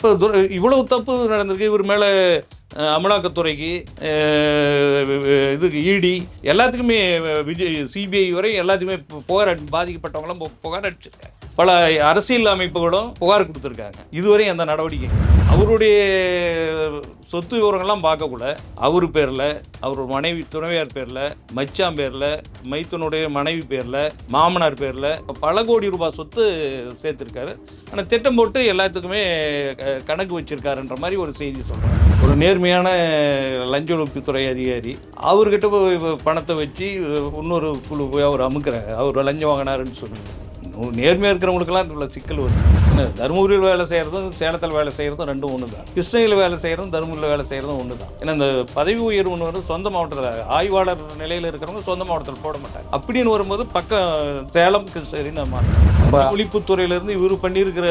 இப்போ இவ்வளவு தப்பு நடந்திருக்கு. இவர் மேலே அமலாக்கத்துறைக்கு இதுக்கு இடி எல்லாத்துக்குமே விஜய் சிபிஐ வரை எல்லாத்துக்குமே பு- புகார் பாதிக்கப்பட்டவங்களாம் புகார் அடிச்சிருக்காங்க பல அரசியல் அமைப்புகளும் புகார் கொடுத்துருக்காங்க. இதுவரை அந்த நடவடிக்கை அவருடைய சொத்து விவரங்கள்லாம் பார்க்கக்கூட அவர் பேரில் அவர் மனைவி துணைவியார் பேரில் மச்சான் பேரில் மைத்தனுடைய மனைவி பேரில் மாமனார் பேரில் பல கோடி ரூபாய் சொத்து சேர்த்துருக்காரு. ஆனால் திட்டம் போட்டு எல்லாத்துக்குமே க- கணக்கு வச்சுருக்காருன்ற மாதிரி ஒரு செய்தி சொல்கிறாங்க ஒரு நேர்மையான லஞ்ச ஒழிப்புத்துறை அதிகாரி. அவர்கிட்ட பணத்தை வச்சு இன்னொரு குழு போய் அவர் அமுக்கிறாங்க அவர் லஞ்சம் வாங்கினாருன்னு சொல்லுங்கள் நேர்மையாக இருக்கிறவங்களுக்கெல்லாம் இவ்வளோ சிக்கல் வருது தருமபுரியில் வேலை செய்கிறதும் சேலத்தில் வேலை செய்கிறதும் ரெண்டும் ஒன்று தான் கிருஷ்ணகிரியில் வேலை செய்கிறதும் தருமபுரியில் வேலை செய்கிறதும் ஒன்று தான் ஏன்னா இந்த பதவி உயர்வுன்னு வந்து சொந்த மாவட்டத்தில் ஆய்வாளர் நிலையில் இருக்கிறவங்க சொந்த மாவட்டத்தில் போட மாட்டாங்க. அப்படின்னு வரும்போது பக்கம் சேலம் கிருஷ்ணகிரின்னு மாறும் ஒழிப்புத்துறையிலேருந்து இவர் பண்ணியிருக்கிற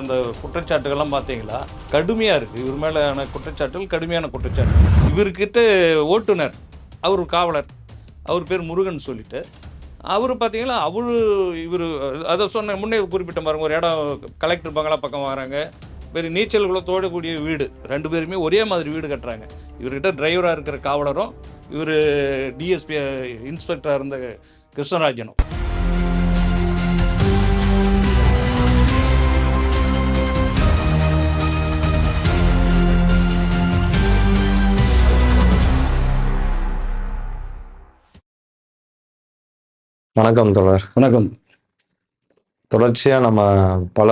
அந்த குற்றச்சாட்டுகள்லாம் பார்த்தீங்களா? கடுமையாக இருக்குது இவர் மேலான குற்றச்சாட்டுகள் கடுமையான குற்றச்சாட்டு. இவர்கிட்ட ஓட்டுநர் அவர் காவலர் அவர் பேர் முருகன் சொல்லிட்டு அவர் பார்த்தீங்கன்னா அவர் இவர் அதை சொன்ன முன்னே குறிப்பிட்ட பாருங்க ஒரு இடம் கலெக்டர் பங்களா பக்கம் வராங்க. பெரிய நீச்சல் குளத்தோடு கூடிய வீடு. ரெண்டு பேருமே ஒரே மாதிரி வீடு கட்டுறாங்க. இவர்கிட்ட டிரைவராக இருக்கிற காவலரும் இவர் டிஎஸ்பி இன்ஸ்பெக்டராக இருந்த கிருஷ்ணராஜனும். வணக்கம் தொடர் வணக்கம். தொடர்ச்சியாக நம்ம பல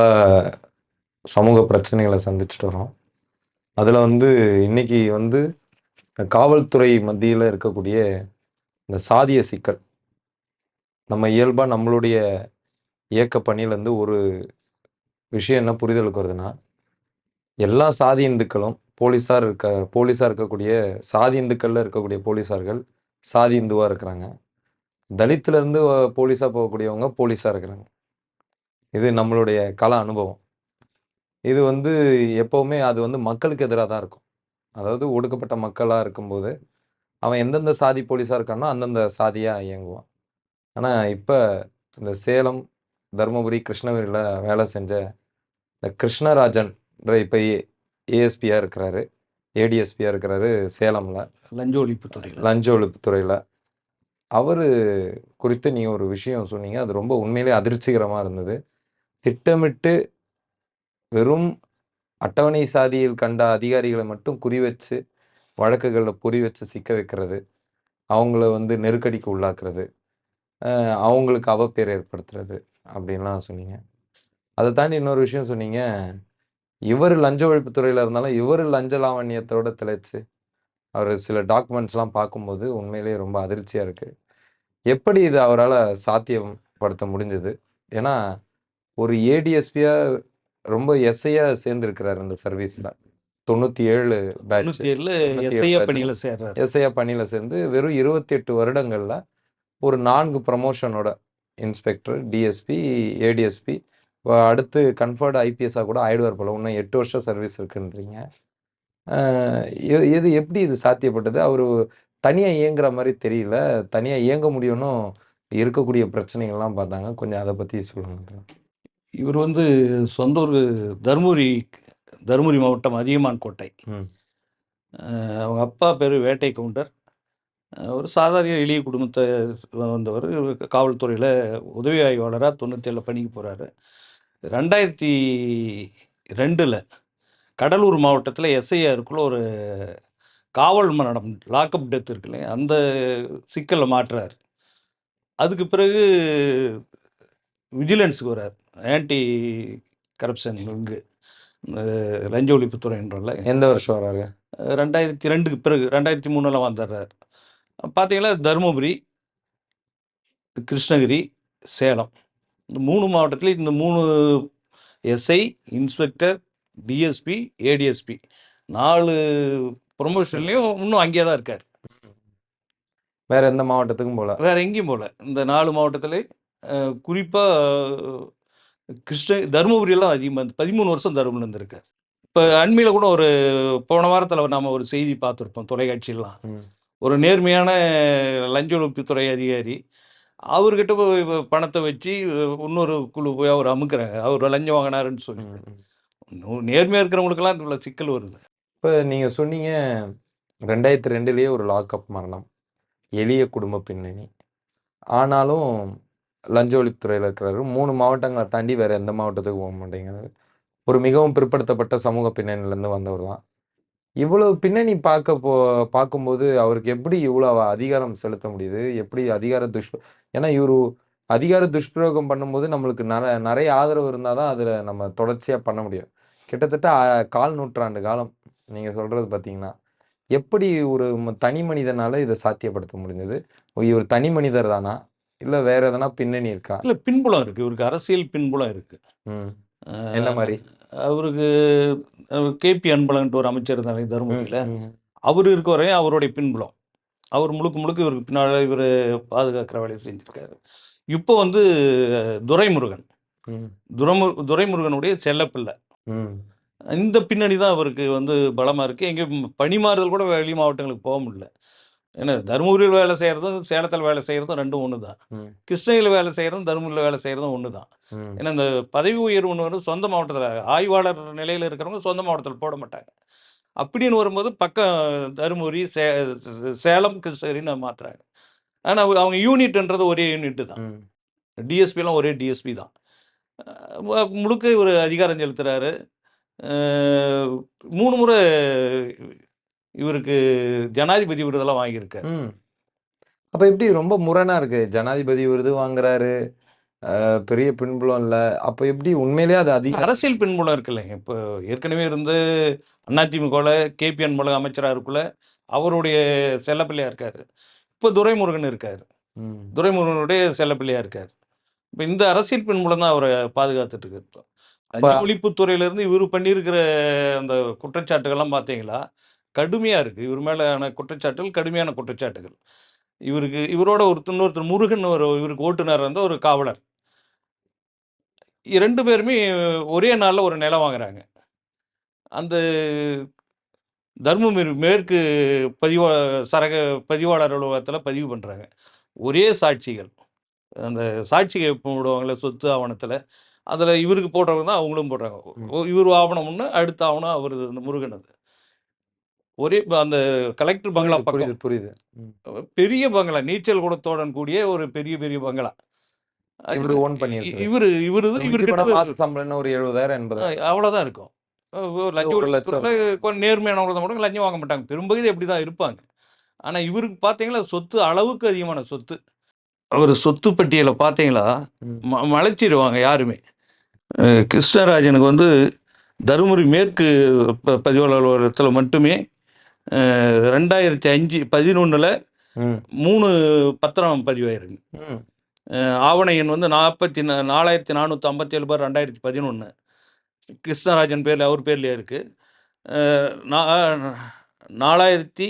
சமூக பிரச்சனைகளை சந்திச்சுட்டு வரோம். அதில் வந்து இன்னைக்கு வந்து காவல்துறை மத்தியில் இருக்கக்கூடிய இந்த சாதிய சிக்கல். நம்ம இயல்பாக நம்மளுடைய இயக்க பணியிலேருந்து ஒரு விஷயம் என்ன புரிதலுக்கு வருதுன்னா எல்லா சாதி இந்துக்களும் போலீஸார் இருக்க போலீஸார் இருக்கக்கூடிய சாதி இந்துக்களில் இருக்கக்கூடிய போலீஸார்கள் சாதி இந்துவாக இருக்கிறாங்க. தலித்துல இருந்து அஹ், போலீஸா போகக்கூடியவங்க போலீஸா இருக்கிறாங்க. இது நம்மளுடைய கல அனுபவம். இது வந்து எப்பவுமே அது வந்து மக்களுக்கு எதிராக தான் இருக்கும். அதாவது ஒடுக்கப்பட்ட மக்களா இருக்கும்போது அவன் எந்தெந்த சாதி போலீஸா இருக்கானோ அந்தந்த சாதியா இயங்குவான். ஆனா இப்ப இந்த சேலம் தருமபுரி கிருஷ்ணகிரியில வேலை செஞ்ச இந்த கிருஷ்ணராஜன் இப்ப ஏஎஸ்பியா இருக்கிறாரு ஏடிஎஸ்பியா இருக்கிறாரு சேலம்ல. லஞ்ச ஒழிப்புத்துறையில். லஞ்ச ஒழிப்புத்துறையில். அவர் குறித்து நீங்கள் ஒரு விஷயம் சொன்னீங்க. அது ரொம்ப உண்மையிலே அதிர்ச்சிகரமாக இருந்தது. திட்டமிட்டு வெறும் அட்டவணை சாதியில் கண்ட அதிகாரிகளை மட்டும் குறி வச்சு வழக்குகளில் பொறி வச்சு சிக்க வைக்கிறது. அவங்கள வந்து நெருக்கடிக்கு உள்ளாக்குறது. அவங்களுக்கு அவப்பேர் ஏற்படுத்துறது அப்படின்லாம் சொன்னீங்க. அதை தாண்டி இன்னொரு விஷயம் சொன்னீங்க. இவர் லஞ்ச ஒழிப்புத்துறையில் இருந்தாலும் இவர் லஞ்ச லாவண்யத்தோட திளைச்சு அவர் சில டாக்குமெண்ட்ஸ்லாம் பார்க்கும்போது உண்மையிலேயே ரொம்ப அதிர்ச்சியாக இருக்குது எப்படி இது அவரால் சாத்தியப்படுத்த முடிஞ்சது? ஏன்னா ஒரு ஏடிஎஸ்பியாக ரொம்ப எஸ்ஐயாக சேர்ந்துருக்கிறார் இந்த சர்வீஸில் தொண்ணூற்றி ஏழு பேட்ச் பணியில் சேர்றாரு. எஸ்ஐயா பணியில் சேர்ந்து வெறும் இருபத்தி எட்டு வருடங்களில் ஒரு நான்கு ப்ரமோஷனோட இன்ஸ்பெக்டர் டிஎஸ்பி ஏடிஎஸ்பி அடுத்து கன்ஃபர்டு ஐபிஎஸ்ஸாக கூட ஆயிடுவார் போல. இன்னும் எட்டு வருஷம் சர்வீஸ் இருக்குன்றீங்க. ஆஹ் எ- இது எப்படி இது சாத்தியப்பட்டது? அவர் தனியாக இயங்குற மாதிரி தெரியல. தனியாக இயங்க முடியும்னு இருக்கக்கூடிய பிரச்சனைகள்லாம் பார்த்தாங்க. கொஞ்சம் அதை பற்றி சொல்லுங்க. இவர் வந்து சொந்த ஊர் தருமபுரி தருமபுரி மாவட்டம் அதியமான் கோட்டை. அவங்க அப்பா பேர் வேட்டை கவுண்டர். ஒரு சாதாரண எளிய குடும்பத்தை வந்தவர். காவல்துறையில் உதவி ஆய்வாளராக தொண்ணூற்றேழில் பணிக்கு போகிறாரு ரெண்டாயிரத்தி ரெண்டில் கடலூர் மாவட்டத்தில் எஸ்ஐஆருக்குள்ள ஒரு காவல் மரணம் லாக்அப் டெத் இருக்குல்ல அந்த சிக்கலை மாற்றுறார் அதுக்கு பிறகு விஜிலன்ஸுக்கு வர்றார். ஆன்டி கரப்ஷன் இங்கு லஞ்ச ஒழிப்புத்துறைன்றல எந்த வருஷம் வராரு ரெண்டாயிரத்தி ரெண்டுக்கு பிறகு ரெண்டாயிரத்தி மூணில் வந்துடுறார் பார்த்தீங்கன்னா தருமபுரி கிருஷ்ணகிரி சேலம். இந்த மூணு மாவட்டத்தில் இந்த மூணு எஸ்ஐ இன்ஸ்பெக்டர் டிஎஸ்பி ஏடிஎஸ்பி நாலு ப்ரொமோஷன்லேயும் இன்னும் அங்கேயே தான் இருக்கார். வேற எந்த மாவட்டத்துக்கும் போல? வேற எங்கேயும் போகல இந்த நாலு மாவட்டத்தில் குறிப்பாக கிருஷ்ண தருமபுரியெல்லாம் அதிகமாக பதிமூணு வருஷம் தருமபுரியில் இருந்திருக்கார். இப்போ அண்மையில் கூட ஒரு போன வாரத்தில் நாம் ஒரு செய்தி பார்த்துருப்போம் தொலைக்காட்சியெல்லாம். ஒரு நேர்மையான லஞ்ச ஒழிப்புத்துறை அதிகாரி அவர்கிட்ட பணத்தை வச்சு இன்னொரு குழு போய் அவர் அமுக்குறாங்க அவர் லஞ்சம் வாங்கினாருன்னு சொல்லி நேர்மையாக இருக்கிறவங்களுக்கெல்லாம் இவ்வளோ சிக்கல் வருது. இப்போ நீங்கள் சொன்னீங்க ரெண்டாயிரத்தி ரெண்டுலேயே ஒரு லாக்அப் மரணம் எளிய குடும்ப பின்னணி. ஆனாலும் லஞ்ச ஒழிப்புத்துறையில் இருக்கிறாரு மூணு மாவட்டங்களை தாண்டி வேறு எந்த மாவட்டத்துக்கு போக மாட்டேங்கிறாரு. ஒரு மிகவும் பிற்படுத்தப்பட்ட சமூக பின்னணியிலேருந்து வந்தவர் தான். இவ்வளோ பின்னணி பார்க்க போ பார்க்கும்போது அவருக்கு எப்படி இவ்வளோ அதிகாரம் செலுத்த முடியுது? எப்படி அதிகார துஷ் ஏன்னா இவரு அதிகார துஷ்பிரயோகம் பண்ணும்போது நம்மளுக்கு நிற நிறைய ஆதரவு இருந்தால் தான் அதில் நம்ம தொடர்ச்சியாக பண்ண முடியும். கிட்டத்தட்ட கால் நூற்றாண்டு காலம் நீங்கள் சொல்கிறது பார்த்தீங்கன்னா எப்படி ஒரு தனி மனிதனால இதை சாத்தியப்படுத்த முடிஞ்சது? இவர் தனி மனிதர் தானா? இல்லை வேற எதனா பின்னணி இருக்கா? இல்லை பின்புலம் இருக்கு. இவருக்கு அரசியல் பின்புலம் இருக்கு. ம். அஹ், என்ன மாதிரி அவருக்கு கேபி அன்பழகன்ட்டு ஒரு அமைச்சர் இருந்தாங்க தருமபுரியில். அவர் இருக்க வரையும் அவருடைய பின்புலம். அவர் முழுக்க முழுக்க இவருக்கு பின்னால் இவர் பாதுகாக்கிற வேலையை செஞ்சுருக்காரு. இப்போ வந்து துரைமுருகன். துரைமு துரைமுருகனுடைய செல்லப்பிள்ளை இந்த பின்னணி தான் அவருக்கு வந்து பலமாக இருக்குது எங்கே பணிமாறுதல் கூட வெளி மாவட்டங்களுக்கு போக முடியல. ஏன்னா தருமபுரியில் வேலை செய்கிறதும் சேலத்தில் வேலை செய்கிறதும் ரெண்டும் ஒன்று தான். கிருஷ்ணகிரியில் வேலை செய்கிறதும் தருமபுரியில் வேலை செய்கிறதும் ஒன்று தான். ஏன்னா இந்த பதவி உயர்வுன்னு வந்து சொந்த மாவட்டத்தில் ஆய்வாளர் நிலையில் இருக்கிறவங்க சொந்த மாவட்டத்தில் போட மாட்டாங்க. அப்படின்னு வரும்போது பக்கம் தருமபுரி சே சேலம் கிருஷ்ணகிரின்னு மாற்றுறாங்க ஆனால் அவங்க யூனிட்ன்றது ஒரே யூனிட் தான். டிஎஸ்பிலாம் ஒரே டிஎஸ்பி தான். முழுக்க இவர் அதிகாரம் செலுத்துறாரு. அஹ் மூணு முறை இவருக்கு ஜனாதிபதி விருதெல்லாம் வாங்கியிருக்காரு. அப்ப எப்படி ரொம்ப முரணா இருக்கு? ஜனாதிபதி விருது வாங்குறாரு. பெரிய பின்புலம் இல்ல. அப்ப எப்படி உண்மையிலேயே அது அதிக அரசியல் பின்புலம் இருக்குல்ல. இப்போ ஏற்கனவே இருந்து அதிமுகவில் கேபி அன்பழகன் அமைச்சராக இருக்குள்ள அவருடைய செல்லப்பிள்ளையா இருக்காரு. இப்போ துரைமுருகன் இருக்காரு. துரைமுருகனுடைய செல்லப்பிள்ளையா இருக்காரு. இப்போ இந்த அரசியல் பின்புலம் தான் அவரை பாதுகாத்துட்டு இருக்கு அப்ப- ஒழிப்புத்துறையிலேருந்து இவர் பண்ணியிருக்கிற அந்த குற்றச்சாட்டுகள்லாம் பார்த்தீங்களா? கடுமையாக இருக்குது இவர் மேலான குற்றச்சாட்டுகள் கடுமையான குற்றச்சாட்டுகள். இவருக்கு இவரோட ஒரு இன்னொருத்தர் முருகன் ஒரு இவருக்கு ஓட்டுநர் இருந்த ஒரு காவலர். ரெண்டு பேருமே ஒரே நாளில் ஒரு நிலம் வாங்குறாங்க. அந்த தர்மபுரி மேற்கு பதிவா சரக பதிவாளர் அலுவலகத்தில் பதிவு பண்ணுறாங்க ஒரே சாட்சிகள். அந்த சாட்சிகை போடுவாங்கள்ல சொத்து ஆவணத்தில். அதில் இவருக்கு போடுறவங்க தான் அவங்களும் போடுறாங்க. இவர் ஆவணம் ஒன்று அடுத்த ஆவணம் அவர் இந்த முருகன் அது. ஒரே அந்த கலெக்டர் பங்களா புரியுது புரியுது. பெரிய பங்களா நீச்சல் குளத்தோடன் கூடிய ஒரு பெரிய பெரிய பங்களா. இவரு own பண்ணியிருக்காரு. இவர் இவரு மாச சம்பளம்னு ஒரு எழுபதாயிரம் எண்பதாயிரம். அவ்வளோதான் இருக்கும். அஹ் ஒரு லஞ்ச ஒரு லட்சம். நேர்மையானவங்க மட்டும் லஞ்சம் வாங்க மாட்டாங்க. பெரும்பகுதி அப்படி தான் இருப்பாங்க. ஆனால் இவருக்கு பார்த்தீங்களா சொத்து அளவுக்கு அதிகமான சொத்து. அவர் சொத்து பட்டியலை பார்த்தீங்களா? ம். மலைச்சிடுவாங்க யாருமே. கிருஷ்ணராஜனுக்கு வந்து தருமபுரி மேற்கு ப- பதிவாளர் அலுவலகத்தில் மட்டுமே ரெண்டாயிரத்தி அஞ்சு பதினொன்றில் மூணு பத்திரம் அஹ் ஆவண எண் வந்து நாற்பத்தி நாலாயிரத்தி நானூற்றி ஐம்பத்தி ஏழு பார் ரெண்டாயிரத்தி பதினொன்று கிருஷ்ணராஜன் பேரில் அவர் பேர்லேயே இருக்குது நாலாயிரத்தி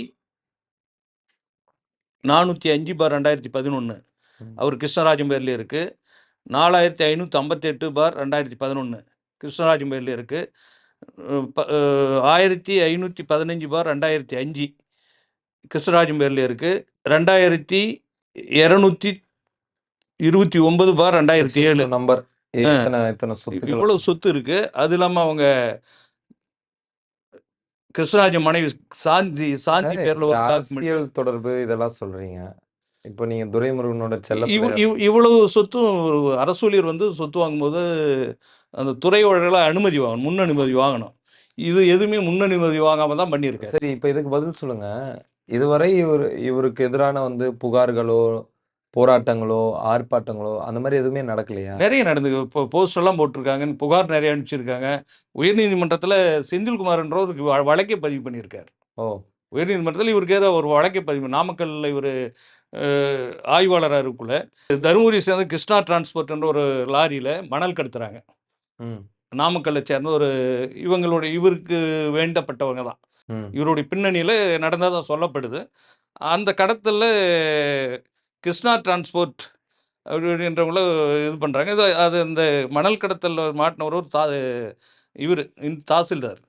நானூற்றி அஞ்சு பார் ரெண்டாயிரத்தி பதினொன்று. அவர் கிருஷ்ணராஜன் பேர்லேயே இருக்குது நாலாயிரத்தி ஐநூற்றி ஐம்பத்தெட்டு பார் ரெண்டாயிரத்தி பதினொன்று கிருஷ்ணராஜன் பேர்லேயே இருக்குது ஆயிரத்தி ஐநூற்றி பதினஞ்சு பார் ரெண்டாயிரத்தி அஞ்சு கிருஷ்ணராஜன் பேர்லேயே இருக்குது ரெண்டாயிரத்தி இரநூத்தி இருபத்தி ஒன்பது பார் ரெண்டாயிரத்தி ஏழு நம்பர். இவ்வளவு சொத்து இருக்கு. அது இல்லாம அவங்க கிருஷ்ணராஜன் மனைவி சாந்தி சாந்தி பேர்ல ஒரு தொடர்பு இதெல்லாம் சொல்றீங்க? இப்போ நீங்க துரைமுருகனோட செல்ல இவ்வளவு சொத்தும் ஒரு அரசு ஊழியர் வந்து சொத்து வாங்கும்போது அந்த துறையோட அனுமதி வாங்கணும் முன் அனுமதி வாங்கணும். இது எதுவுமே முன் அனுமதி வாங்காம தான் பண்ணியிருக்காரு. சரி இப்போ இதுக்கு பதில் சொல்லுங்க. இதுவரை இவர் இவருக்கு எதிரான வந்து புகார்களோ போராட்டங்களோ ஆர்ப்பாட்டங்களோ அந்த மாதிரி எதுவுமே நடக்கலையா? நிறைய நடந்து இப்போ போஸ்ட் எல்லாம் போட்டிருக்காங்க. புகார் நிறைய அனுப்பிச்சிருக்காங்க. உயர்நீதிமன்றத்தில் செந்தில்குமார்ன்றவருக்கு வ- வழக்கே பதிவு பண்ணியிருக்காரு. ஓ. உயர்நீதிமன்றத்தில் இவருக்கு ஏதோ ஒரு வழக்கை பதிவு நாமக்கல்லில் இவர் ஆய்வாளராக இருக்குள்ள தருமபுரி சேர்ந்த கிருஷ்ணா டிரான்ஸ்போர்ட்ன்ற ஒரு லாரியில் மணல் கடத்துறாங்க. நாமக்கல்லை சேர்ந்த ஒரு இவங்களுடைய இவருக்கு வேண்டப்பட்டவங்க தான். இவருடைய பின்னணியில் நடந்ததாக சொல்லப்படுது. அந்த கடத்தலில் கிருஷ்ணா டிரான்ஸ்போர்ட் அப்படின்றவங்கள இது பண்ணுறாங்க இது அது இந்த மணல் கடத்தலில் மாட்டினவர் ஒரு தா இவர் தாசில்தார்.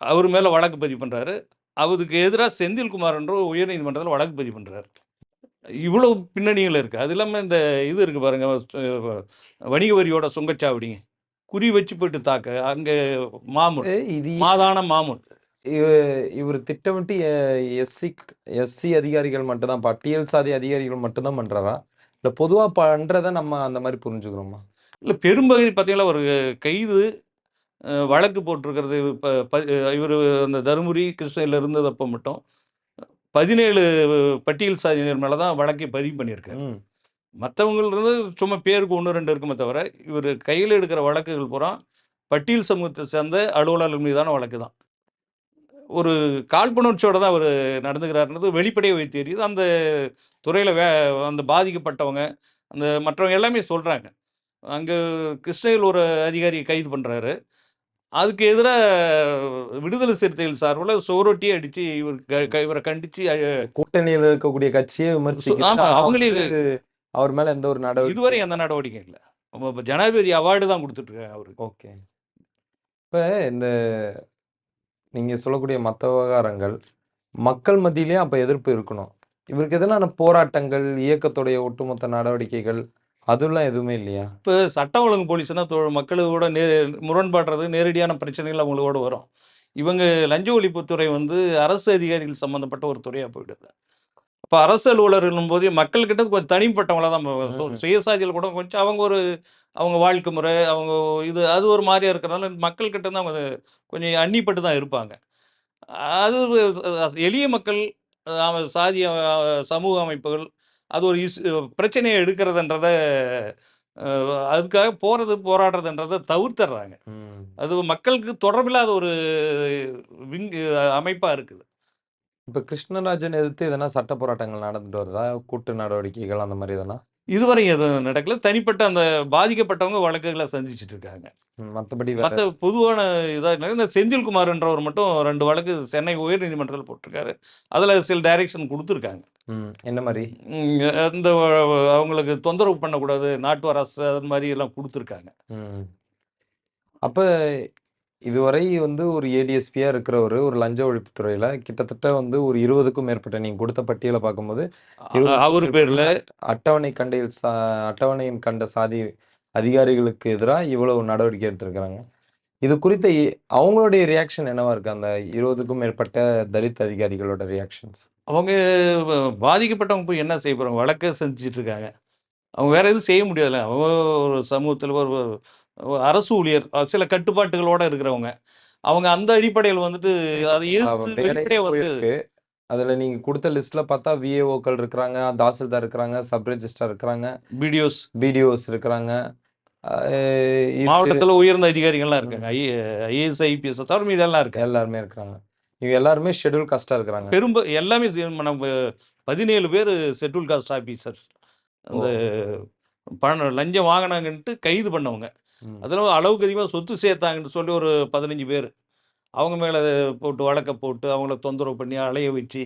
அவர் மேலே வழக்கு பதிவு பண்ணுறாரு அவருக்கு எதிராக செந்தில்குமார்ன்ற ஒரு உயர்நீதிமன்றத்தில் வழக்கு பதிவு பண்ணுறாரு இவ்வளோ பின்னணிகள் இருக்குது அது இல்லாமல் இந்த இது இருக்குது பாருங்கள் வணிக வரியோட சுங்கச்சாவடி குறி வச்சு போயிட்டு தாக்க அங்க மாமூல். இது மாதான மாமூல். இவ- இவர் திட்டமிட்டு எஸ்சி எஸ்சி அதிகாரிகள் மட்டும்தான் பட்டியல் சாதி அதிகாரிகள் மட்டும்தான் பண்றாரா? இல்ல பொதுவா பண்றத நம்ம அந்த மாதிரி புரிஞ்சுக்கிறோமா? இல்ல பெரும்பகுதி பார்த்தீங்கன்னா ஒரு கைது வழக்கு போட்டிருக்கிறது. இப்போ இவர் அந்த தருமபுரி கிருஷ்ணகிரியில் இருந்ததப்போ மட்டும் பதினேழு பட்டியல் சாதியினர் மேலே தான் வழக்கை பதிவு பண்ணியிருக்காரு. மற்றவங்களிருந்து சும்மா பேருக்கு ஒன்று ரெண்டு இருக்குமே தவிர இவர் கையில் எடுக்கிற வழக்குகள் பூரா பட்டியல் சமூகத்தை சேர்ந்த அலுவலர்கள் மீதான வழக்கு தான். ஒரு காழ்ப்புணர்ச்சியோட தான் அவர் நடந்துக்கிறாருன்றது வெளிப்படையாக வைத்து தெரியுது. அந்த துறையில் வே அந்த பாதிக்கப்பட்டவங்க அந்த மற்றவங்க எல்லாமே சொல்கிறாங்க அங்கே கிருஷ்ணகிரியில் ஒரு அதிகாரியை கைது பண்ணுறாரு அதுக்கு எதிராக விடுதலை சிறுத்தைகள் சார்பில் சுவரொட்டி அடித்து இவர் இவரை கண்டித்து கூட்டணியில் இருக்கக்கூடிய கட்சியை ஆனா அவங்களே அவர் மேல எந்த ஒரு நடவடிக்கை இதுவரை எந்த நடவடிக்கை இல்லை. அப்ப ஜனாதிபதி அவார்டு தான் கொடுத்துட்ருக்காங்க அவருக்கு ஓகே. இப்ப இந்த நீங்க சொல்லக்கூடிய மற்ற விவகாரங்கள் மக்கள் மத்தியிலயும் அப்ப எதிர்ப்பு இருக்கணும். இவருக்கு எதனால போராட்டங்கள் இயக்கத்துடைய ஒட்டுமொத்த நடவடிக்கைகள் அதெல்லாம் எதுவுமே இல்லையா? இப்போ சட்டம் ஒழுங்கு போலீஸ்னா மக்களோட நே முரண்பாடுறது நேரடியான பிரச்சனைகள் அவங்களோட வரும். இவங்க லஞ்ச ஒழிப்புத்துறை வந்து அரசு அதிகாரிகள் சம்மந்தப்பட்ட ஒரு துறையாக போயிடுது. அப்போ அரசு அலுவலர்களும் போது மக்கள்கிட்ட கொஞ்சம் தனிப்பட்டவங்கள தான். சுயசாதியில் கூட கொஞ்சம் அவங்க ஒரு அவங்க வாழ்க்கை முறை அவங்க இது அது ஒரு மாதிரியா இருக்கிறனால மக்கள்கிட்ட தான் அவங்க கொஞ்சம் அன்னிப்பட்டு தான் இருப்பாங்க. அது எளிய மக்கள் அஹ், அவ- சாதி அஹ், சமூக அமைப்புகள் அது ஒரு இஸ் பிரச்சனையை எடுக்கிறதுன்றத அதுக்காக போகிறது போராடுறதுன்றதை தவிர்த்துடுறாங்க ம். அது மக்களுக்கு தொடர்பில்லாத ஒரு விங் அமைப்பாக இருக்குது. இப்ப கிருஷ்ணராஜன் எதிர்த்து எதனா சட்ட போராட்டங்கள் நடந்துட்டு வருதா? கூட்டு நடவடிக்கைகள் அந்த மாதிரி எதனா? இதுவரை எதுவும் நடக்கல. தனிப்பட்ட அந்த பாதிக்கப்பட்டவங்க வழக்குகளை சந்திச்சுட்டு இருக்காங்க. ம், மத்தபடி வேற மற்ற பொதுவான இதாக இந்த செந்தில்குமார்ன்றவர் மட்டும் ரெண்டு வழக்கு சென்னை உயர்நீதிமன்றத்தில் போட்டிருக்காரு. அதில் சில டைரக்ஷன் கொடுத்துருக்காங்க. என்ன மாதிரி? வ- அவங்களுக்கு தொந்தரவு பண்ணக்கூடாது நாட்டு அரசு அது மாதிரி எல்லாம் கொடுத்துருக்காங்க. அப்ப இதுவரை வந்து ஒரு ஏடிஎஸ்பியா இருக்கிறவர் ஒரு லஞ்ச ஒழிப்புத்துறையில கிட்டத்தட்ட வந்து ஒரு இருபதுக்கும் மேற்பட்ட நீங்க கொடுத்த பட்டியலை பார்க்கும்போது அவர் பேரில்? அட்டவணை கண்டையில் சா அட்டவணையின் கண்ட சாதி அதிகாரிகளுக்கு எதிராக இவ்வளவு நடவடிக்கை எடுத்திருக்கிறாங்க. இது குறித்த அவங்களுடைய ரியாக்ஷன் என்னவா இருக்கு? அந்த இருபதுக்கும் மேற்பட்ட தலித் அதிகாரிகளோட ரியாக்ஷன்ஸ் அவங்க பாதிக்கப்பட்டவங்க போய் என்ன செய்ய போகிறாங்க வழக்கை செஞ்சுட்டு இருக்காங்க. அவங்க வேற எதுவும் செய்ய முடியாதுல்ல. அவங்க ஒரு சமூகத்தில் ஒரு அரசு ஊழியர் சில கட்டுப்பாட்டுகளோட இருக்கிறவங்க. அவங்க அந்த அடிப்படையில் வந்துட்டு அதை எதிர்த்து வந்து அதுல நீங்க கொடுத்த லிஸ்ட்ல பார்த்தா விஏஓக்கள் இருக்கிறாங்க தாசில்தார் இருக்கிறாங்க சப் ரெஜிஸ்டர் இருக்கிறாங்க வீடியோஸ் பிடிஓஸ் இருக்கிறாங்க. மாவட்டத்தில் உயர்ந்த அதிகாரிகள்லாம் இருக்காங்க. ஐ ஐஏஎஸ் ஐபிஎஸ் தவிர மீதெல்லாம் இருக்காங்க. எல்லாருமே இருக்கிறாங்க. இவங்க எல்லாருமே ஷெட்யூல் காஸ்டா இருக்கிறாங்க. பெரும்ப எல்லாமே நம்ம பதினேழு பேர் செட்டில் காஸ்ட் ஆஃபீஸர்ஸ் அந்த பணம் லஞ்சம் வாங்கினாங்கன்ட்டு கைது பண்ணவங்க. அதில் அளவுக்கு அதிகமாக சொத்து சேர்த்தாங்கன்னு சொல்லி ஒரு பதினஞ்சு பேர். அவங்க மேலே போட்டு வழக்க போட்டு அவங்கள தொந்தரவு பண்ணி அலைய வச்சு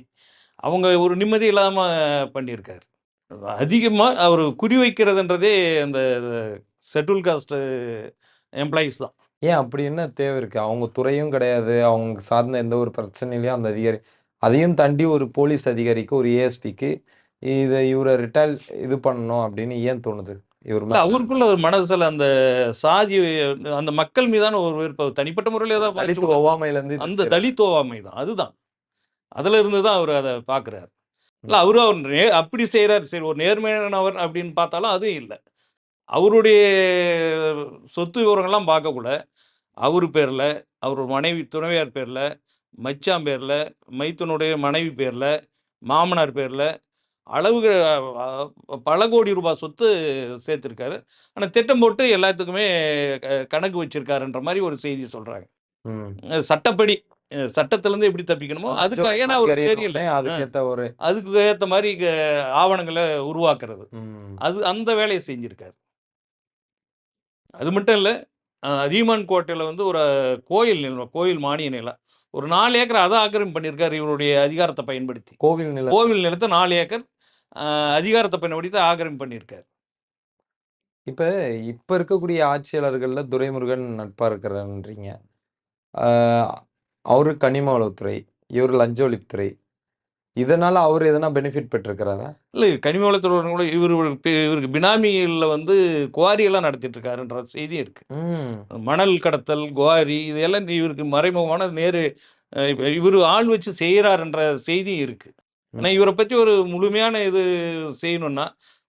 அவங்க ஒரு நிம்மதி இல்லாமல் பண்ணியிருக்காரு. அதிகமாக அவர் குறி வைக்கிறதுன்றதே அந்த செட்டில் காஸ்ட் எம்ப்ளாயீஸ் தான். ஏன் அப்படி என்ன தேவை இருக்கு? அவங்க துறையும் கிடையாது. அவங்க சார்ந்த எந்த ஒரு பிரச்சனையிலையும் அந்த அதிகாரி அதையும் தாண்டி ஒரு போலீஸ் அதிகாரிக்கு ஒரு ஏஎஸ்பிக்கு இதை இவரை ரிட்டைல் இது பண்ணணும் அப்படின்னு ஏன் தோணுது? இவர் அவருக்குள்ள ஒரு மனசுல அந்த சாதி அந்த மக்கள் மீதான ஒரு வெறுப்பு. தனிப்பட்ட முறையில் ஏதாவது தலித் ஒவ்வாமையில இருந்து அந்த செய்றாரு. தலித்தோவாமை தான் அதுதான். அதுல இருந்து தான் அவர் அதை பார்க்குறாரு இல்லை அவரும் அவர் நே அப்படி செய்கிறார் சரி ஒரு நேர்மையானவர் அப்படின்னு பார்த்தாலும் அதுவும் இல்லை. அவருடைய சொத்து விவரங்கள்லாம் பார்க்கக்கூட அவர் பேரில் அவர் மனைவி துணைவியார் பேரில் மச்சான் பேரில் மைத்தனுடைய மனைவி பேரில் மாமனார் பேரில் அஹ், பல கோடி ரூபாய் சொத்து சேர்த்துருக்காரு. ஆனால் திட்டம் போட்டு எல்லாத்துக்குமே கணக்கு வச்சிருக்காருன்ற மாதிரி ஒரு செய்தி சொல்கிறாங்க ம். சட்டப்படி சட்டத்திலேருந்து எப்படி தப்பிக்கணுமோ அதுக்கு ஏன்னா அவருக்கு தெரியல. அதுக்கேத்த ஒரு அதுக்கு ஏற்ற மாதிரி ஆவணங்களை உருவாக்குறது. அது அந்த வேலையை செஞ்சிருக்காரு. அது மட்டும் இல்லை அதியமான் கோட்டையில் வந்து ஒரு கோயில் நிலம் கோயில் மானிய நிலம் ஒரு நாலு ஏக்கர் அதை ஆக்கிரமிப்பு பண்ணியிருக்காரு இவருடைய அதிகாரத்தை பயன்படுத்தி. கோவில் நில கோவில் நிலத்தை நாலு ஏக்கர் அதிகாரத்தை பயன்படுத்தி ஆக்கிரமிப்பு பண்ணியிருக்காரு. இப்ப இப்ப இருக்கக்கூடிய ஆட்சியாளர்கள்ல துரைமுருகன் நட்பா இருக்கிறன்றீங்க அவரு கனிம வளத்துறை இவர் லஞ்ச ஒழிப்புத்துறை இதனால அவர் எதனா பெனிஃபிட் பெற்றிருக்கிறாரா? இல்லை கனிம வளத்துறை கூட இவர் இவருக்கு பினாமியில் வந்து குவாரியெல்லாம் நடத்திட்டு இருக்காருன்ற செய்தி இருக்கு. மணல் கடத்தல் குவாரி இதெல்லாம் இவருக்கு மறைமுகமான நேரு இவர் ஆள் வச்சு செய்கிறாருன்ற செய்தியும் இருக்கு. ஆனால் இவரை பற்றி ஒரு முழுமையான இது செய்யணும்னா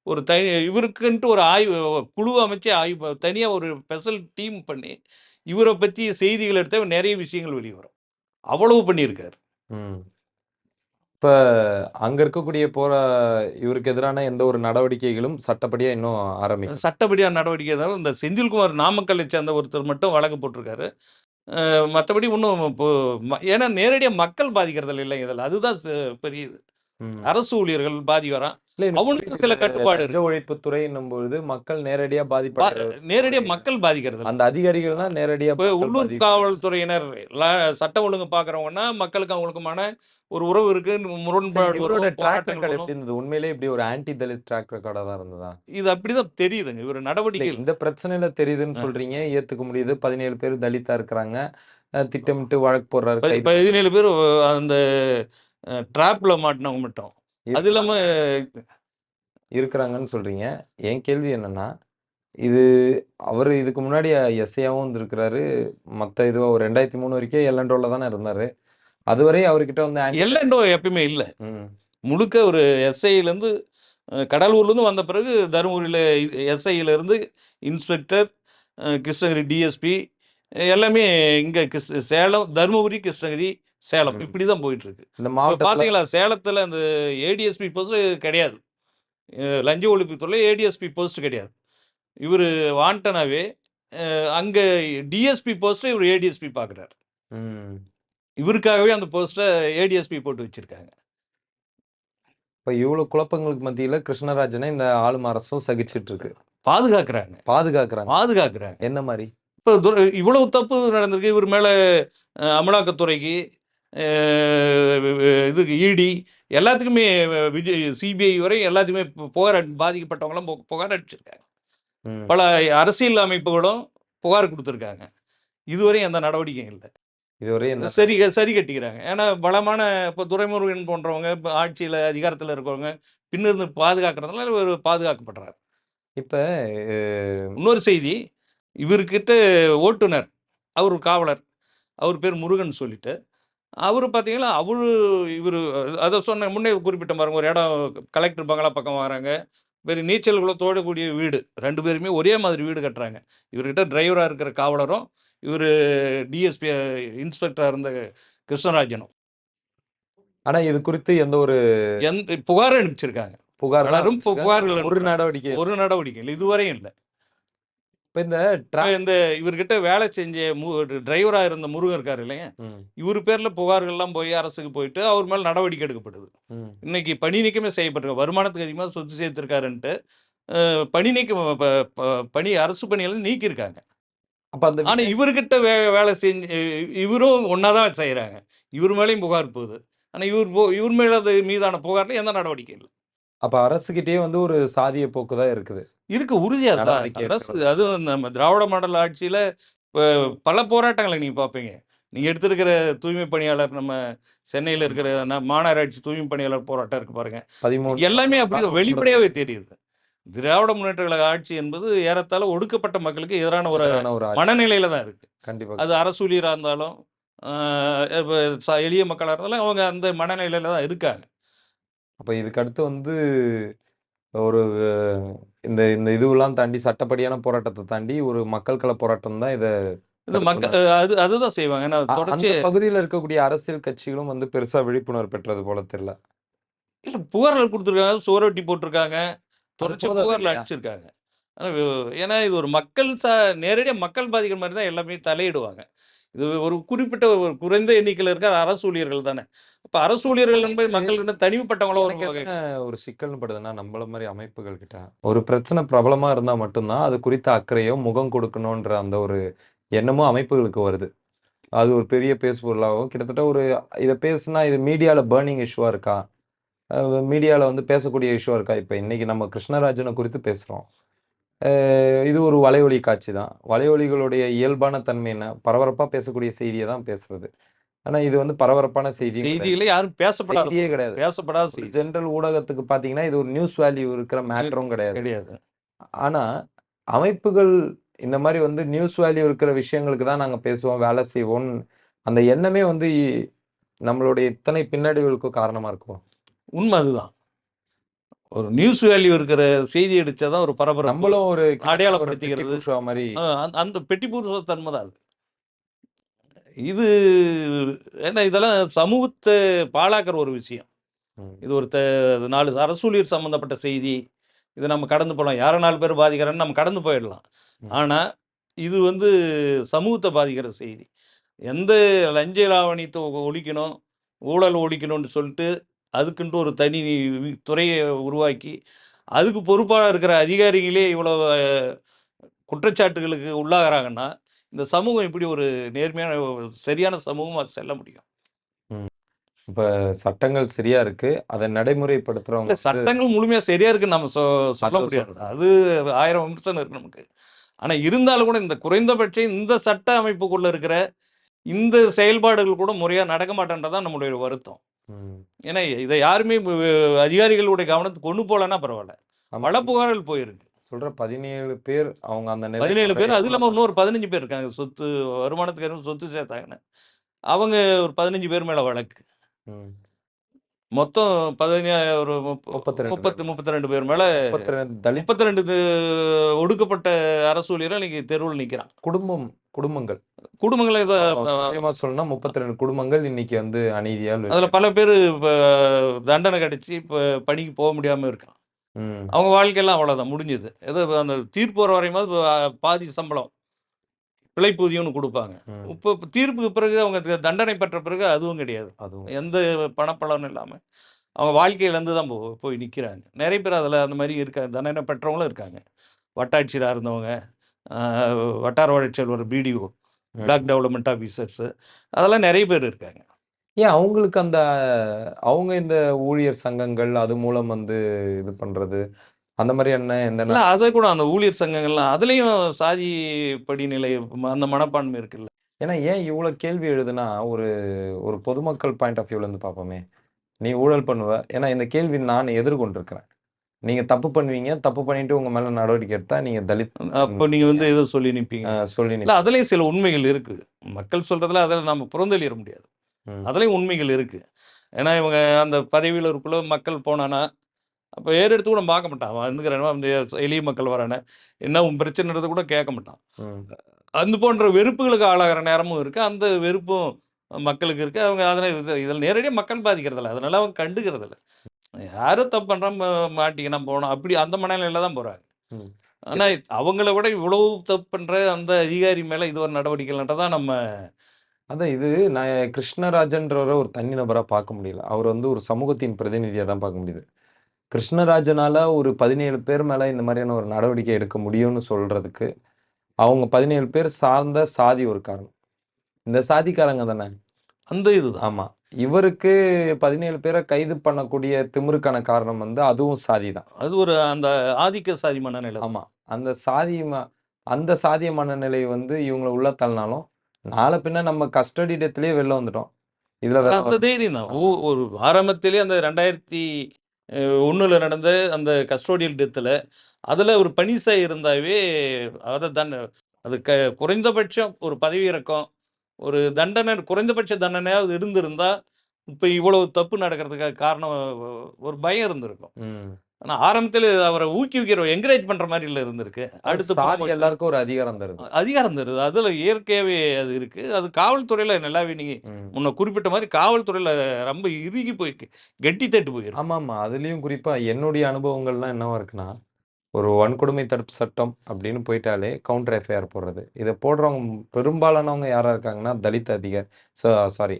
ஒரு தனி இவருக்குன்ட்டு ஒரு ஆய்வு குழு அமைச்சு ஆய்வு தனியாக ஒரு ஸ்பெஷல் டீம் பண்ணி இவரை பற்றி செய்திகள் எடுத்த நிறைய விஷயங்கள் வெளியே வரும் அவ்வளவு பண்ணியிருக்காரு. இப்போ அங்கே இருக்கக்கூடிய போற இவருக்கு எதிரான எந்த ஒரு நடவடிக்கைகளும் சட்டப்படியாக இன்னும் ஆரம்பிக்கும் சட்டப்படியாக நடவடிக்கை தான் இந்த செந்தில்குமார் நாமக்கல்லை சேர்ந்த ஒருத்தர் மட்டும் வழக்கு போட்டிருக்காரு. மற்றபடி இன்னும் இப்போ ஏன்னா நேரடியாக மக்கள் பாதிக்கிறதில்ல இல்லைங்க இதில். அதுதான் பெரிய இது. அரசு ஊழியர்கள் இல்ல, எனக்கு அவனுக்கு சில. கட்டுப்பாடு லஞ்ச ஒழிப்புத்துறைன்னும் பொழுது மக்கள் நேரடியா பாதிப்பட நேரடியாக மக்கள் பாதிக்கிறது. அந்த அதிகாரிகள்னா நேரடியா இப்போ மக்கள் உள்ளூர் காவல்துறையினர் சட்டம் ஒழுங்கு பார்க்குறவங்கன்னா மக்களுக்கு அவங்களுக்குமான ஒரு உறவு இருக்கு முரண்பாடு ட்ராக் ரெக்கார்ட். எப்படி இருந்தது உண்மையிலே இப்படி ஒரு ஆன்டி தலித் ட்ராக் ரெக்கார்டா தான் இருந்ததா இது அப்படிதான் தெரியுதுங்க இவர் நடவடிக்கை இந்த பிரச்சனையில தெரியுதுன்னு. சொல்றீங்க ஏத்துக்க முடியுது பதினேழு பேர் தலித்தா இருக்கிறாங்க திட்டமிட்டு வழக்கு போடுறாரு பதினேழு பேர் அந்த ட்ராப்ல மாட்டினவங்க மட்டும். அது இல்லாம இருக்கிறாங்கன்னு சொல்றீங்க. என் கேள்வி என்னன்னா இது அவர் இதுக்கு முன்னாடி எஸ்ஐயாவும் இருந்திருக்கிறாரு மற்ற இதுவா ஒரு ரெண்டாயிரத்தி மூணு வரைக்கும் எல்லண்டோல தானே இருந்தாரு. அதுவரை அவர்கிட்ட வந்து எல்லண்டோ எப்பயுமே இல்லை. ம், முழுக்க ஒரு எஸ்ஐலேருந்து கடலூர்லேருந்து வந்த பிறகு தருமபுரியில் எஸ்ஐயிலேருந்து இன்ஸ்பெக்டர் கிருஷ்ணகிரி டிஎஸ்பி எல்லாமே இங்கே கிருஷ்ண சேலம் தருமபுரி கிருஷ்ணகிரி சேலம். இப்படி தான் போயிட்டுருக்கு. இந்த மாவட்டத்துல பார்த்தீங்களா சேலத்தில் அந்த ஏடிஎஸ்பி போஸ்ட் கிடையாது. லஞ்ச ஒழிப்புத்துறை ஏடிஎஸ்பி போஸ்ட் கிடையாது. இவர் வாண்டனாவே அங்கே டிஎஸ்பி போஸ்ட்டை இவர் ஏடிஎஸ்பி பார்க்குறாரு இவருக்காகவே அந்த போஸ்ட்டை ஏடிஎஸ்பி போட்டு வச்சுருக்காங்க. இப்ப இவ்வளவு குழப்பங்களுக்கு மத்தியில கிருஷ்ணராஜனை இந்த ஆளும் அரசும் சகிச்சிட்டு இருக்கு பாதுகாக்கிறாங்க. பாதுகாக்கிறாங்க. பாதுகாக்கிறாங்க. என்ன மாதிரி இப்போ இவ்வளவு தப்பு நடந்திருக்கு. இவர் மேலே அமலாக்கத்துறைக்கு இதுக்கு இடி எல்லாத்துக்குமே விஜய் சிபிஐ வரை எல்லாத்துக்குமே புகார் பாதிக்கப்பட்டவங்களாம் புகார் அடிச்சிருக்காங்க. பல அரசியல் அமைப்புகளும் புகார் கொடுத்துருக்காங்க. இதுவரை எந்த நடவடிக்கையும் இல்லை. இதுவரை சரி சரி கட்டிக்கிறாங்க. ஏன்னா பலமான இப்போ துரைமுருகன் போன்றவங்க இப்போ ஆட்சியில் அதிகாரத்தில் இருக்கிறவங்க பின்னிருந்து பாதுகாக்கிறதுனால இவர் பாதுகாக்கப்படுறார். இப்ப இன்னொரு செய்தி இவர்கிட்ட ஓட்டுநர் அவர் காவலர் அவர் பேர் முருகன் சொல்லிட்டு அவர் பார்த்தீங்கன்னா அவரு இவர் அதை சொன்ன முன்னே குறிப்பிட்ட பாருங்க ஒரு இடம் கலெக்டர் பங்களா பக்கம் வராங்க பெரிய நீச்சல் குளத்தோட கூடிய வீடு ரெண்டு பேருமே ஒரே மாதிரி வீடு கட்டுறாங்க. இவர்கிட்ட டிரைவராக இருக்கிற காவலரும் இவர் டிஎஸ்பி இன்ஸ்பெக்டராக இருந்த கிருஷ்ணராஜனும். ஆனா இது குறித்து எந்த ஒரு எந்த புகார் அனுப்பிச்சிருக்காங்க. புகார். புகார்கள் ஒரு. நடவடிக்கை. ஒரு நடவடிக்கை இல்லை இதுவரையும் இல்லை. இப்ப இந்த இந்த இவர்கிட்ட வேலை செஞ்ச டிரைவராக இருந்த முருகன் இருக்காரு இல்லையா? ம், இவர் பேரில் புகார்கள்லாம் போய் அரசுக்கு போயிட்டு அவர் மேல் நடவடிக்கை எடுக்கப்படுது. ம். இன்னைக்கு பணி நீக்கமே செய்யப்பட்டிருக்கு. வருமானத்துக்கு அதிகமாக சொத்து சேர்த்துருக்காருன்ட்டு பணி நீக்கம் பணி அரசு பணியில நீக்கியிருக்காங்க. அப்ப அந்த ஆனால் இவர்கிட்ட வே வேலை செஞ்சு இவரும் ஒன்றா தான் செய்கிறாங்க இவர் மேலேயும் புகார் போகுது. ஆனால் இவர் போ இவர் மேலே அது மீதான புகாரில் எந்த நடவடிக்கை இல்லை. அப்ப அரசுகிட்டயே வந்து ஒரு சாதிய போக்கு தான் இருக்குது. இருக்கு சார் நடவடிக்கை அரசு. அதுவும் நம்ம திராவிட மாடல் ஆட்சியில் பல போராட்டங்களை நீங்கள் பார்ப்பீங்க நீங்கள் எடுத்திருக்கிற தூய்மை பணியாளர் நம்ம சென்னையில் இருக்கிற மாநகராட்சி தூய்மை பணியாளர் போராட்டம் இருக்கு பாருங்க. எல்லாமே அப்படி வெளிப்படையாகவே தெரியுது. திராவிட முன்னேற்ற கழக ஆட்சி என்பது ஏறத்தாழ ஒடுக்கப்பட்ட மக்களுக்கு எதிரான ஒரு. மனநிலையில தான் இருக்கு. கண்டிப்பா அது அரசு ஊழியராக இருந்தாலும் எளிய மக்களாக இருந்தாலும் அவங்க அந்த மனநிலையில தான் இருக்காங்க. அப்ப இதுக்கு அடுத்து வந்து ஒரு இந்த இந்த இதுவெல்லாம் தாண்டி சட்டப்படியான போராட்டத்தை தாண்டி ஒரு மக்கள் கள போராட்டம் தான் இத இது மக்கள் அது அதுதான் செய்வாங்க. ஏன்னா தொடர்ச்சி பகுதியில இருக்கக்கூடிய அரசியல் கட்சிகளும் வந்து பெருசா விழிப்புணர்வு பெற்றது போல தெரியல. இல்ல புகார்கள் கொடுத்துருக்காங்க. சுவரொட்டி போட்டிருக்காங்க. தொடர்ச்சி புகாரில்? அடிச்சிருக்காங்க. ஏன்னா இது ஒரு மக்கள் சா நேரடியாக மக்கள் பாதிக்கிற மாதிரி தான் எல்லாமே தலையிடுவாங்க. இது ஒரு குறிப்பிட்ட ஒரு குறைந்த எண்ணிக்கையில் இருக்கிற அரசு ஊழியர்கள் தானே. அப்போ அரசு ஊழியர்கள் என்பது மக்கள்கிட்ட தனிமைப்பட்டவங்களோ ஒரு ஒரு சிக்கல்னு படுதுன்னா நம்மள மாதிரி அமைப்புகள் கிட்ட. ஒரு பிரச்சனை பிரபலமா இருந்தா மட்டும்தான் அது குறித்த அக்கறையோ முகம் கொடுக்கணுன்ற அந்த ஒரு எண்ணமும் அமைப்புகளுக்கு வருது. அது ஒரு பெரிய பேசுபொருளாகவும் கிட்டத்தட்ட ஒரு இதை பேசுனா இது மீடியால பேர்னிங் இஷ்யூவா இருக்கா? மீடியால வந்து பேசக்கூடிய இஷ்யூவா இருக்கா? இப்போ இன்னைக்கு நம்ம கிருஷ்ணராஜனை குறித்து பேசுறோம். அஹ் இது ஒரு வலைவலி காட்சி தான். வலைவலிகளுடைய இயல்பான தன்மை என்ன? பரபரப்பா பேசக்கூடிய செய்தியை தான் பேசுறது. ஆனா இது வந்து பரபரப்பான செய்தி செய்தியில யாரும் பேசப்படாத கிடையாது. பேசப்படாத ஜென்ரல் ஊடகத்துக்கு பாத்தீங்கன்னா இது ஒரு நியூஸ் வேல்யூ இருக்கிற மேட்டரும் கிடையாது. கிடையாது. ஆனா அமைப்புகள் இந்த மாதிரி வந்து நியூஸ் வேல்யூ இருக்கிற விஷயங்களுக்கு தான் நாங்க பேசுவோம் வேலை செய்வோம். அந்த எண்ணமே வந்து நம்மளுடைய இத்தனை பின்னடைவுகளுக்கும் காரணமா இருக்கும். உண்மை அதுதான். ஒரு நியூஸ் வேல்யூ இருக்கிற செய்தி அடிச்சாதான் ஒரு பரபரப்பு நம்மளும் ஒரு அடையாளப்படுத்திக்கிறது. மாதிரி. அந்த- பெட்டி புருஷ தன்மை தான் அது. இது ஏன்னா இதெல்லாம் சமூகத்தை பாழாக்குற ஒரு விஷயம். இது ஒரு த- நாலு அரசூழியர் சம்மந்தப்பட்ட செய்தி. இது நம்ம கடந்து போகலாம் யாரோ நாலு பேர் பாதிக்கிறேன்னு நம்ம கடந்து போயிடலாம். ஆனால் இது வந்து சமூகத்தை பாதிக்கிற செய்தி. எந்த லஞ்ச லாவணியத்தை ஒழிக்கணும் ஊழல் ஒழிக்கணும்னு சொல்லிட்டு அதுக்குன்ட்டு ஒரு தனி துறையை உருவாக்கி அதுக்கு பொறுப்பாக இருக்கிற அதிகாரிகளே இவ்வளோ குற்றச்சாட்டுகளுக்கு உள்ளாகிறாங்கன்னா இந்த சமூகம் இப்படி ஒரு நேர்மையான சரியான சமூகமாக செல்ல முடியும். இப்ப சட்டங்கள் சரியா இருக்கு. அதை நடைமுறைப்படுத்துறவங்க சட்டங்கள் முழுமையா சரியா இருக்குன்னு நம்ம சொல்ல முடியாது. அது ஆயிரம் விமர்சனம் இருக்கு நமக்கு. ஆனா இருந்தாலும் கூட இந்த குறைந்தபட்சம் இந்த சட்ட அமைப்புக்குள்ள இருக்கிற இந்த செயல்பாடுகள் கூட முறையா நடக்க மாட்டேன்றதான் நம்மளுடைய வருத்தம். ஏன்னா இதை யாருமே அதிகாரிகளுடைய கவனத்துக்கு கொண்டு போகலன்னா பரவாயில்ல. புகார்கள் போயிருக்கு. சொல்ற பதினேழு பேர் அவங்க அந்த பதினேழு பேர் அது இல்லாம வரைக்கும் இன்னொரு பதினஞ்சு பேர் இருக்காங்க. சொத்து வருமானத்துக்கு சொத்து சேர்த்தாங்கன்னு. அவங்க ஒரு பதினஞ்சு பேர் மேல வழக்கு. மொத்தம் பதினே ஒரு முப்ப- முப்பத்தி முப்பத்தி முப்பத்தி ரெண்டு பேர் மேல முப்பத்தி ரெண்டு ஒடுக்கப்பட்ட அரசு ஊழியர்கள் இன்னைக்கு தெருவில் நிற்கிறான் குடும்பம் குடும்பங்கள். குடும்பங்களை துல்லியமா சொல்லணும்னா முப்பத்தி ரெண்டு குடும்பங்கள் இன்னைக்கு வந்து அநீதியால் அதில் பல பேர் தண்டனை கிடைச்சி இப்போ பணிக்கு போக முடியாமல் இருக்கான். அவங்க வாழ்க்கையெல்லாம் அவ்வளோதான் முடிஞ்சது. ஏதோ அந்த தீர்ப்பு வர வரையும் பாதி சம்பளம் பிழைப்பூதியம்னு கொடுப்பாங்க. இப்போ தீர்ப்புக்கு பிறகு அவங்க தண்டனை பெற்ற பிறகு அதுவும் கிடையாது. அதுவும் எந்த பணப்பலனும் இல்லாமல் அவங்க வாழ்க்கையிலேருந்து தான் போ போய் நிற்கிறாங்க நிறைய பேர் அதில் அந்த மாதிரி இருக்காங்க. தண்டனை பெற்றவங்களும் இருக்காங்க. வட்டாட்சியராக இருந்தவங்க வட்டார வழக்கல் பிடிஓ. பிளாக் டெவலப்மெண்ட் ஆஃபீஸர்ஸு அதெல்லாம் நிறைய பேர் இருக்காங்க. ஏன் அவங்களுக்கு அந்த அவங்க இந்த ஊழியர் சங்கங்கள் அது மூலம் வந்து இது பண்றது? அந்த மாதிரி என்ன இல்லை அதை கூட அந்த ஊழியர் சங்கங்கள்லாம் அதுலேயும் சாதி படிநிலை அந்த மனப்பான்மை இருக்குல்ல. ஏன்னா ஏன் இவ்வளவு கேள்வி எழுதுனா ஒரு ஒரு பொதுமக்கள் பாயிண்ட் ஆஃப் வியூல இருந்து பார்ப்போமே நீ ஊழல் பண்ணுவ. ஏன்னா இந்த கேள்வி நான் எதிர்கொண்டிருக்கிறேன். நீங்க தப்பு பண்ணுவீங்க. தப்பு பண்ணிட்டு உங்க மேல நடவடிக்கை எடுத்தா நீங்க தலித் அப்போ நீங்கள் வந்து ஏதோ சொல்லி நிற்பீங்க சொல்லி அதுலேயும் சில உண்மைகள் இருக்குது மக்கள் சொல்கிறதுல அதில் நம்ம புறந்தளிட முடியாது. அதுலேயும் உண்மைகள் இருக்குது ஏன்னா இவங்க அந்த பதவியில் இருக்குள்ள மக்கள் போனானா அப்போ ஏறெடுத்து கூட பார்க்க மாட்டான். அவன் வந்துக்கிறேன் அந்த எளிய மக்கள் வரானே. என்ன உன் பிரச்சனைன்றது கூட கேட்க மாட்டான். அந்த போன்ற வெறுப்புகளுக்கு ஆளாகிற நேரமும் இருக்குது அந்த வெறுப்பும் மக்களுக்கு இருக்குது அவங்க அதில் இதில் நேரடியாக மக்கள் பாதிக்கிறதில்ல. அதனால அவங்க கண்டுக்கிறதில்ல. யாரோ தப்பு பண்ணுறான் மாட்டிக்கினா போனோம் அப்படி அந்த மனநிலையில் தான் போகிறாங்க. ஆனால் அவங்கள விட இவ்வளவு தப்பு பண்ணுற அந்த அதிகாரி மேலே இது ஒரு நடவடிக்கைன்றதான் நம்ம அதான் இது நான் கிருஷ்ணராஜன்றவரை ஒரு தனி நபரா பார்க்க முடியல. அவர் வந்து ஒரு சமூகத்தின் பிரதிநிதியா தான் பார்க்க முடியுது. கிருஷ்ணராஜனால ஒரு பதினேழு பேர் மேல இந்த மாதிரியான ஒரு நடவடிக்கை எடுக்க முடியும்னு சொல்றதுக்கு அவங்க பதினேழு பேர் சார்ந்த சாதி ஒரு காரணம். இந்த சாதிக்காரங்க தானே? அந்த இதுதான். ஆமா. இவருக்கு பதினேழு பேரை கைது பண்ணக்கூடிய திமிருக்கான காரணம் வந்து அதுவும் சாதி தான். அது ஒரு அந்த ஆதிக்க சாதி மனநிலை. தான். ஆமா. அந்த சாதி ம- அந்த சாதிய மனநிலை வந்து இவங்களை உள்ள தள்ளினாலும் நாளை பின்ன நம்ம கஸ்டடி டெத்லயே வெளில வந்துட்டோம். இதுல அந்த தைரியம் தான் ஒரு ஆரம்பத்திலே அந்த ரெண்டாயிரத்தி ஒன்றில் நடந்த அந்த கஸ்டோடியல் டெத்தில் அதில் ஒரு பனிசா இருந்தாவே அதை தண்டனை அது க குறைந்தபட்சம் ஒரு பதவி இறக்கம் ஒரு தண்டனை குறைந்தபட்ச தண்டனையாவது இருந்திருந்தா இப்போ இவ்வளவு தப்பு நடக்கிறதுக்காக காரணம் ஒரு பயம் இருந்திருக்கும். ஆனால் ஆரம்பத்தில் அவரை ஊக்குவிக்கிற என்கரேஜ் பண்ணுற மாதிரி இல்லை இருந்திருக்கு. அடுத்து promotion. எல்லாருக்கும் ஒரு அதிகாரம் தருது. அதிகாரம் தருது. அதில் இயற்கையாகவே அது இருக்குது அது காவல்துறையில் நல்லாவே நீங்கள் ம். முன்ன குறிப்பிட்ட மாதிரி காவல்துறையில் ரொம்ப இறுகி போய் கெட்டி தட்டு போயிருக்கு. ஆமா ஆமா அதுலயும் குறிப்பா என்னுடைய அனுபவங்கள்லாம் என்னவா இருக்குன்னா ஒரு வன்கொடுமை தடுப்பு சட்டம் அப்படின்னு போயிட்டாலே கவுண்டர் எஃப்ஐஆர் போடுறது. இதை போடுறவங்க பெரும்பாலானவங்க யாரா இருக்காங்கன்னா தலித் அதிகாரி சாரி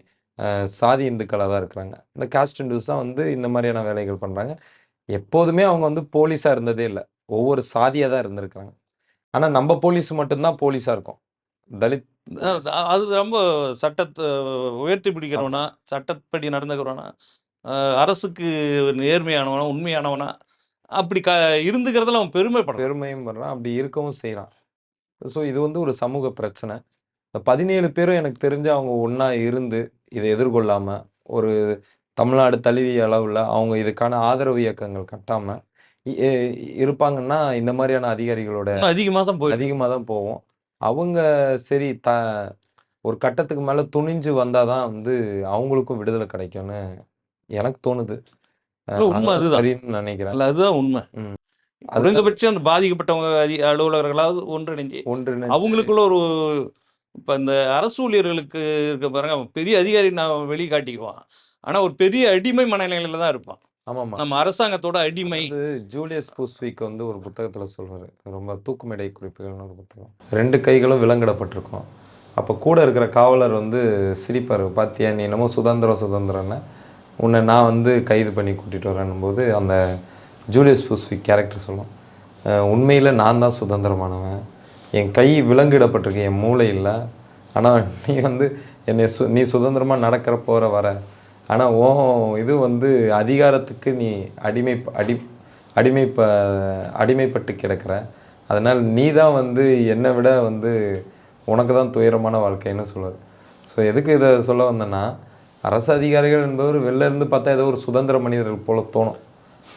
சாதி இந்துக்களாக தான் இருக்கிறாங்க. இந்த காஸ்ட் இண்டூஸ் தான் வந்து இந்த மாதிரியான வேலைகள் பண்றாங்க. எப்போதுமே அவங்க வந்து போலீஸா இருந்ததே இல்லை. ஒவ்வொரு சாதியா தான் இருந்திருக்கிறாங்க. ஆனா நம்ம போலீஸ் மட்டும்தான் போலீஸா இருக்கும். தலித் அது ரொம்ப சட்டத்தை உயர்த்தி பிடிக்கிறவனா சட்டப்படி நடந்துக்கிறவனா அரசுக்கு நேர்மையானவனா உண்மையானவனா அப்படி க இருந்துக்கிறதுல அவன் பெருமைப்படுறான். பெருமையும் பண்றான். அப்படி இருக்கவும் செய்றான். ஸோ இது வந்து ஒரு சமூக பிரச்சனை. இந்த பதினேழு பேரும் எனக்கு தெரிஞ்சு அவங்க ஒன்றா இருந்து இதை எதிர்கொள்ளாம ஒரு தமிழ்நாடு தழுவிய அளவில் அவங்க இதுக்கான ஆதரவு இயக்கங்கள் கட்டாம இ- எ- இருப்பாங்கன்னா இந்த மாதிரியான அதிகாரிகளோட அதிகமாக தான் போய் அதிகமாக தான் போவோம் அவங்க சரி த ஒரு கட்டத்துக்கு மேலே துணிஞ்சு வந்தாதான் வந்து அவங்களுக்கும் விடுதலை கிடைக்கும்னு எனக்கு தோணுது. உண்மை அது அதுதான். நினைக்கிறேன். அதுதான் உண்மை. ம். குறைந்தபட்சம் அந்த பாதிக்கப்பட்டவங்க அலுவலர்களாவது ஒன்றிணைஞ்சு ஒன்று அவங்களுக்குள்ள ஒரு இப்போ இந்த அரசு ஊழியர்களுக்கு இருக்க பாருங்க பெரிய அதிகாரி நான் வெளியே காட்டிக்குவான் ஆனால் ஒரு பெரிய அடிமை மனநிலையில தான் இருப்பான். ஆமாம்மா. நம்ம அரசாங்கத்தோட அடிமை. ஜூலியஸ் பூஸ்விக் வந்து ஒரு புத்தகத்துல சொல்றாரு. ரொம்ப தூக்குமேடை குறிப்புகள்னு ஒரு புத்தகம். ரெண்டு கைகளும் விலங்கிடப்பட்டிருக்கும். அப்போ கூட இருக்கிற காவலர் வந்து சிரிப்பார். பாத்தியா நீ என்னமோ சுதந்திரம் சுதந்திரம்னு. உன்னை நான் வந்து கைது பண்ணி கூட்டிகிட்டு வரேன்னும் போது அந்த ஜூலியஸ் பூஸ்விக் கேரக்டர் சொல்லும். "அஹ், உண்மையில நான் தான் சுதந்திரமானவன். என் கை விலங்கிடப்பட்டிருக்கு என் மூளை இல்லை. ஆனால் நீ வந்து என்னை சு நீ சுதந்திரமாக நடக்கிற போகிற வர. ஆனால் ஓ இது வந்து அதிகாரத்துக்கு நீ அடிமை அடி அடிமை ப அடிமைப்பட்டு கிடக்கிற. அதனால் நீ தான் வந்து என்னை விட வந்து உனக்கு தான் துயரமான வாழ்க்கைன்னு சொல்லுவார் ஸோ எதுக்கு இதை சொல்ல வந்தேன்னா அரசு அதிகாரிகள் என்பவர் வெளில இருந்து பார்த்தா ஏதோ ஒரு சுதந்திர மனிதர்கள் போல தோணும்.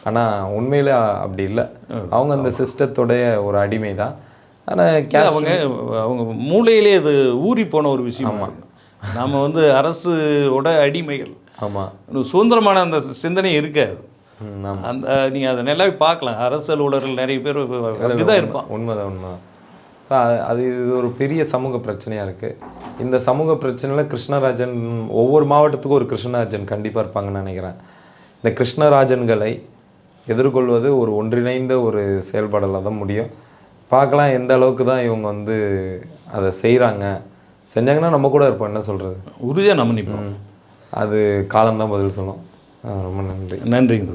ஆனால் உண்மையில அப்படி இல்லை. அவங்க அந்த சிஸ்டத்துடைய ஒரு அடிமை தான் ஆனால் அவங்க அவங்க மூளையிலே அது ஊறி போன ஒரு விஷயம் நாம வந்து அரசோட அடிமைகள். ஆமாம் சுதந்திரமான அந்த சிந்தனை இருக்காது. அந்த நீங்கள் அதை நல்லாவே பார்க்கலாம். அரசு அலுவலர்கள் நிறைய பேர் அப்படிதான் இருப்பான் உண்மைதான் உண்மைதான். அது இது ஒரு பெரிய சமூக பிரச்சனையாக இருக்குது இந்த சமூக பிரச்சனையில் கிருஷ்ணராஜன் ஒவ்வொரு மாவட்டத்துக்கும் ஒரு கிருஷ்ணராஜன் கண்டிப்பாக இருப்பாங்கன்னு நினைக்கிறேன். இந்த கிருஷ்ணராஜன்களை எதிர்கொள்வது ஒரு ஒன்றிணைந்த ஒரு செயல்பாடில் தான் முடியும். பார்க்கலாம் எந்த அளவுக்கு தான் இவங்க வந்து அதை செய்கிறாங்க செஞ்சாங்கன்னா நம்ம கூட இருப்போம். என்ன சொல்கிறது உறுதியாக நம்ம நிற்போம் அது காலம்தான் பதில் சொல்லும். ரொம்ப நன்றி. நன்றிங்க